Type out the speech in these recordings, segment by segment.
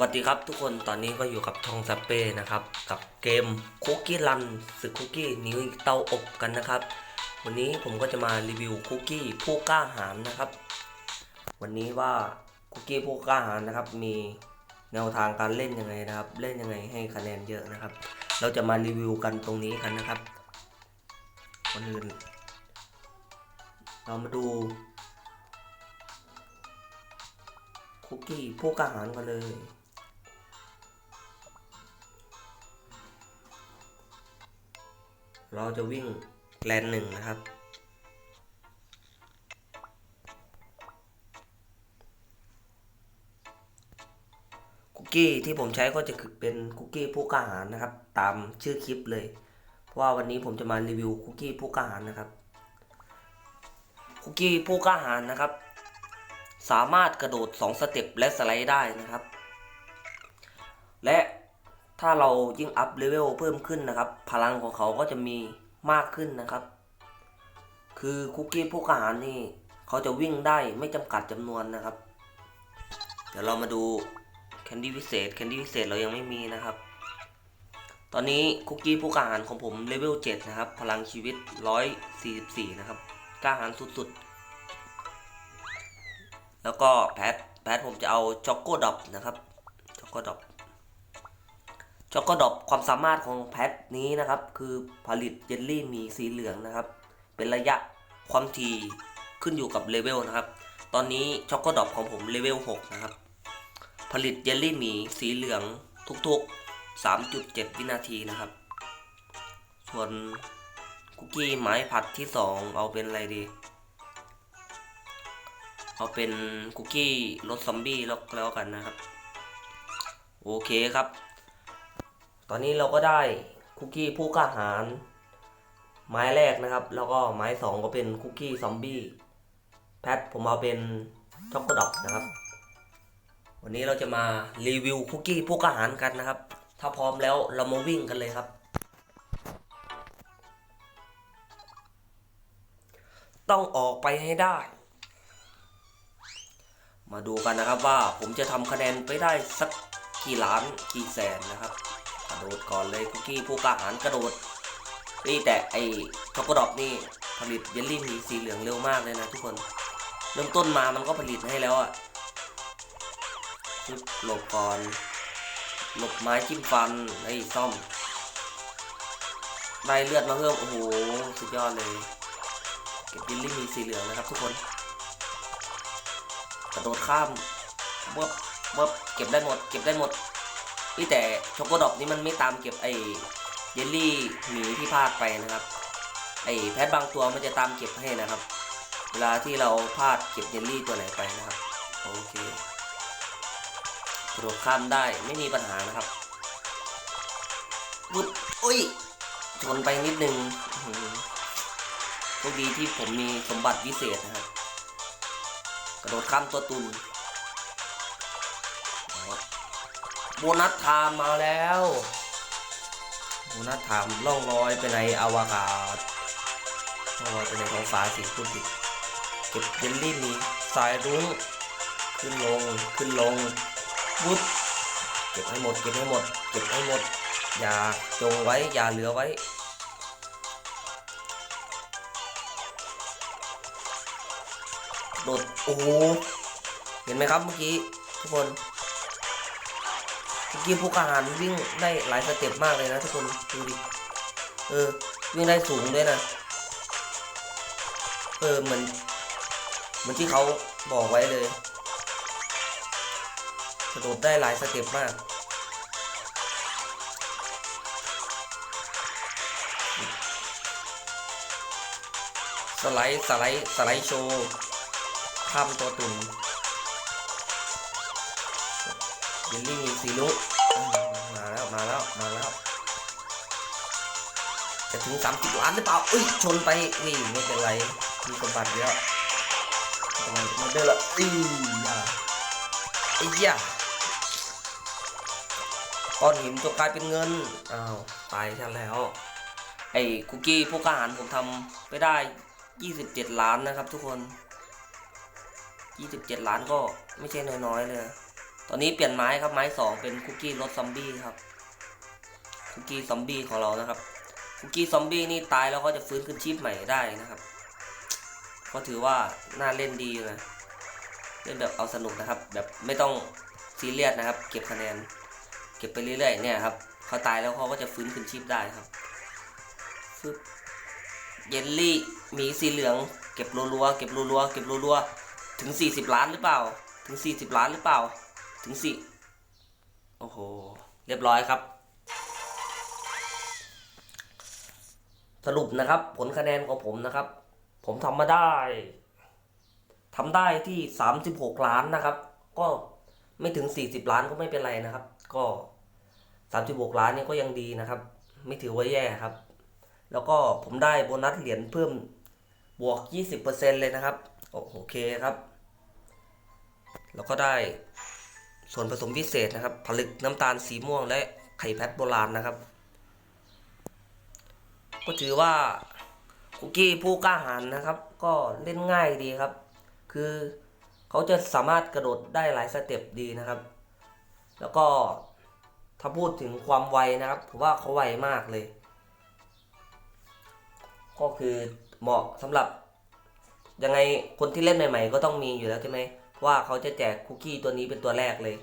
วัสดีครับทุกคนตอนนี้ก็อยู่กับทองซัปเป้นะครับ กับเกมคุกกี้รันศึกคุกกี้นิ้วเตาอบกันนะครับ วันนี้ผมก็จะมารีวิวคุกกี้ผู้กล้าหาญนะครับ วันนี้ว่าคุกกี้ผู้กล้าหาญนะครับ มีแนวทางการเล่นยังไงนะครับ เล่นยังไงให้คะแนนเยอะนะครับ เราจะมารีวิวกันตรงนี้กันนะครับคนอื่น เรามาดูคุกกี้ผู้กล้าหาญกันเลย เราจะวิ่งแลนหนึ่งนะครับ คุกกี้ที่ผมใช้ก็จะคือเป็นคุกกี้ผู้กล้าหาญนะครับ ตามชื่อคลิปเลย เพราะว่าวันนี้ผมจะมารีวิวคุกกี้ผู้กล้าหาญนะครับ คุกกี้ผู้กล้าหาญนะครับ สามารถกระโดด 2 สเต็ปและสไลด์ได้นะครับ และ ถ้าเรายิ่งอัพเลเวลเพิ่มขึ้นนะครับ พลังของเขาก็จะมีมากขึ้นนะครับ คือคุกกี้ผู้กล้าหาญนี่เขาจะวิ่งได้ไม่จำกัดจำนวนนะครับ เดี๋ยวเรามาดูแคนดี้พิเศษแคนดี้พิเศษเรายังไม่มีนะครับ ตอนนี้คุกกี้ผู้กล้าหาญของผมเลเวล7นะครับ พลังชีวิต 144 นะครับกล้าหาญสุดๆ แล้วก็แพทแพทผมจะเอาจ็อกโกดอปนะครับจ็อกโกดอป จ็อกโกดอปความสามารถของแพทนี้นะครับ คือผลิตเยลลี่หมีสีเหลืองนะครับ เป็นระยะความถี่ขึ้นอยู่กับเลเวลนะครับ ตอนนี้ช็อกโกดอปของผมเลเวล6นะครับ ผลิตเยลลี่หมีสีเหลืองทุกๆ 3.7 วินาทีนะครับ ส่วนคุกกี้ไม้ผัดที่ 2 เอาเป็นอะไรดี เอาเป็นคุกกี้รสซอมบี้แล้วแล้วกันนะครับ โอเคครับ ตอนนี้เราก็ได้คุกกี้ผู้กล้าหาญไม้แรกนะครับ แล้วก็ไม้สองก็เป็นคุกกี้ซอมบี้แพทผมเอาเป็นช็อกโกดอปนะครับ วันนี้เราจะมารีวิวคุกกี้ผู้กล้าหาญกันนะครับ ถ้าพร้อมแล้วเรามาวิ่งกันเลยครับต้องออกไปให้ได้ มาดูกันนะครับว่าผมจะทำคะแนนไปได้สักกี่ล้านกี่แสนนะครับ กระโดดก่อนเลยคุกกี้ผู้กล้าหาญกระโดด นี่แต่ไอช็อกโกดอปนี่ผลิตเยลลี่มีสีเหลืองเร็วมากเลยนะทุกคน เริ่มต้นมามันก็ผลิตให้แล้วอะโหลบก่อนหลบไม้จิ้มฟันไอ้ซ่อมได้เลือดมาเพิ่มโอ้โหสุดยอดเลย เก็บเยลลี่มีสีเหลืองนะครับทุกคน กระโดดข้ามเบิบเบิบเก็บได้หมด เก็บได้หมด นี่แต่ช็อกโกดอปนี่มันไม่ตามเก็บไอ้เยลลี่หมีที่พลาดไปนะครับ ไอ้แพทบางตัวมันจะตามเก็บให้นะครับ เวลาที่เราพลาดเก็บเยลลี่ตัวไหนไปนะครับโอเคกระโดดข้ามได้ไม่มีปัญหานะครับวุดอุ้ยชนไปนิดนึงโชคดีที่ผมมีสมบัติวิเศษนะครับ กระโดดข้ามตัวตุน โบนัสไทม์มาแล้วโบนัสไทม์ล่องลอยไปในอวกาศล่องลอยไปในท้องฟ้าสีพูดผิดเก็บเยลลี่นี้สายรุ้งขึ้นลงขึ้นลงวุดเก็บให้หมดเก็บให้หมด เก็บให้หมด อย่าจงไว้อย่าเหลือไว้โดดโอ้โหเห็นไหมครับเมื่อกี้ทุกคน เมื่อกี้ผู้กล้าหารวิ่งได้หลายสเต็ปมากเลยนะทุกคนดูดิเออ วิ่งได้สูงด้วยนะ เออเหมือนเหมือนที่เขาบอกไว้เลยกระโดดได้หลายสเต็ปมากสไลด์สไลด์สไลด์โชว์ข้ามตัวตุ่น เยลลี่มีสีลุกมาแล้วมาแล้วมาแล้ว จะถึงสามสิบล้านหรือเปล่าอุ้ยชนไปอุ้ยไม่เป็นไรมีสมบัติแล้วทำไมมาเดินละอุ้ยอะไอ้เหี้ยก้อนหินจะกลายเป็นเงิน อ้าวตายฉันแล้ว ไอ้คุกกี้ผู้กล้าหาญผมทำไปได้ 27 ล้านนะครับทุกคน 27 ล้านก็ไม่ใช่น้อยๆเลย ตอนนี้เปลี่ยนไม้ครับไม้สองเป็นคุกกี้รสซอมบี้ครับคุกกี้ซอมบี้ของเรานะครับคุกกี้ซอมบี้นี่ตายแล้วก็จะฟื้นคืนชีพใหม่ได้นะครับ ก็ถือว่าน่าเล่นดีอยู่นะเล่นแบบเอาสนุกนะครับ แบบไม่ต้องซีเรียสนะครับ เก็บคะแนน เก็บไปเรื่อยๆเนี่ยครับเขาตายแล้วเขาก็จะฟื้นคืนชีพได้ครับฟึบเยลลี่มีสีเหลือง เก็บรัวๆเก็บรัวๆเก็บรัวๆถึง 40 ล้านหรือเปล่า ถึง 40 ล้านหรือเปล่า ถึงสี่โอ้โห เรียบร้อยครับ สรุปนะครับ ผลคะแนนของผมนะครับ ผมทำมาได้ทำได้ที่ 36 ล้านนะครับ ก็ไม่ถึง 40 ล้านก็ไม่เป็นไรนะครับ ก็ 36 ล้านนี่ก็ยังดีนะครับ ไม่ถือว่าแย่ครับ แล้วก็ผมได้โบนัสเหรียญเพิ่มบวก 20%เลยนะครับ โอเคครับ แล้วก็ได้ ส่วนผสมพิเศษนะครับ ผลึกน้ำตาลสีม่วงและไข่แพทโบราณนะครับ ก็ถือว่าคุกกี้ผู้กล้าหาญนะครับ ก็เล่นง่ายดีครับ คือเขาจะสามารถกระโดดได้หลายสเต็ปดีนะครับ แล้วก็ถ้าพูดถึงความไวนะครับผมว่าเขาไวมากเลย ก็คือเหมาะสำหรับยังไงคนที่เล่นใหม่ ๆ ก็ต้องมีอยู่แล้วใช่ไหม ว่าเขาจะแจกคุกกี้ตัวนี้เป็นตัวแรกเลย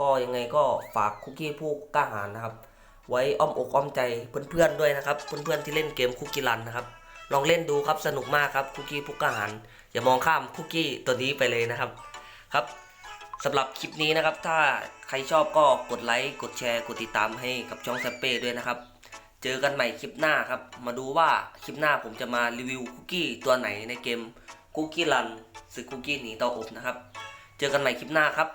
ก็ยังไงก็ฝากคุกกี้ผู้กล้าหาญนะครับ ไว้อ้อมอกอ้อมใจเพื่อนๆด้วยนะครับเพื่อนๆที่เล่นเกมคุกกี้รันนะครับลองเล่นดูครับสนุกมากครับคุกกี้ผู้กล้าหาญอย่ามองข้ามคุกกี้ตัวนี้ไปเลยนะครับครับสำหรับคลิปนี้นะครับ ถ้าใครชอบก็กดไลค์กดแชร์กดติดตามให้กับช่องแซปเป้ด้วยนะครับ เจอกันใหม่คลิปหน้าครับ มาดูว่าคลิปหน้าผมจะมารีวิวคุกกี้ตัวไหนในเกม คุกกี้รันสืคุกกี้หนีเตาอบนะครับ เจอกันใหม่คลิปหน้าครับ